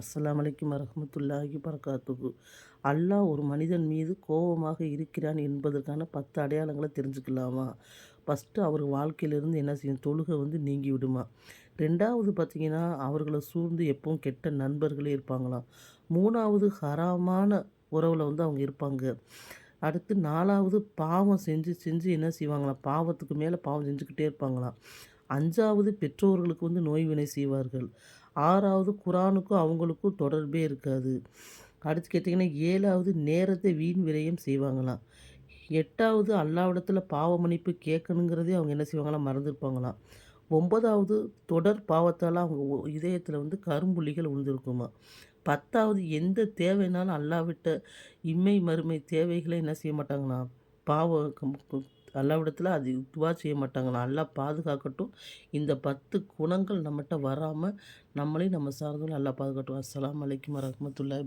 அஸ்லாம் அலைக்கும் வரஹ்மத்துல்லாஹி பரகாத்துகு அல்லாஹ் ஒரு மனிதன் மீது கோபமாக இருக்கிறான் என்பதற்கான பத்து அடையாளங்களை தெரிஞ்சுக்கலாமா? ஃபஸ்ட்டு அவர் வாழ்க்கையிலேருந்து என்ன செய்யும்? தொழுகை வந்து நீங்கி விடுமா ரெண்டாவது பார்த்திங்கன்னா அவர்களை சூழ்ந்து எப்பவும் கெட்ட நண்பர்களே இருப்பாங்களாம். மூணாவது ஹராமான உறவில் வந்து அவங்க இருப்பாங்க. அடுத்து நாலாவது பாவம் செஞ்சு செஞ்சு என்ன செய்வாங்களாம்? பாவத்துக்கு மேலே பாவம் செஞ்சுக்கிட்டே இருப்பாங்களாம். அஞ்சாவது பெற்றோர்களுக்கு வந்து நோய்வினை செய்வார்கள். ஆறாவது குரானுக்கும் அவங்களுக்கும் தொடர்பே இருக்காது. அடுத்து கேட்டிங்கன்னா ஏழாவது நேரத்தை வீண் விரயம் செய்வாங்களாம். எட்டாவது அல்லாவிடத்தில் பாவ மன்னிப்பு கேட்கணுங்கிறதே அவங்க என்ன செய்வாங்களாம்? மறந்துருப்பாங்களாம். ஒன்பதாவது தொடர் பாவத்தால் அவங்க இதயத்தில் வந்து கரும்புள்ளிகள் விழுந்திருக்குமா பத்தாவது எந்த தேவைனாலும் அல்லாவிட்ட இம்மை மறுமை தேவைகளை என்ன செய்ய மாட்டாங்களாம்? பாவ கம்- அல்லாவிடத்தில் அது இதுவாக செய்ய மாட்டாங்க. நல்லா பாதுகாக்கட்டும். இந்த பத்து குணங்கள் நம்மகிட்ட வராமல் நம்மளையும் நம்ம சார்ந்தும் நல்லா பாதுகாட்டும் அஸ்லாம் அலைக்கும் வரஹ்மத்துல்லாஹி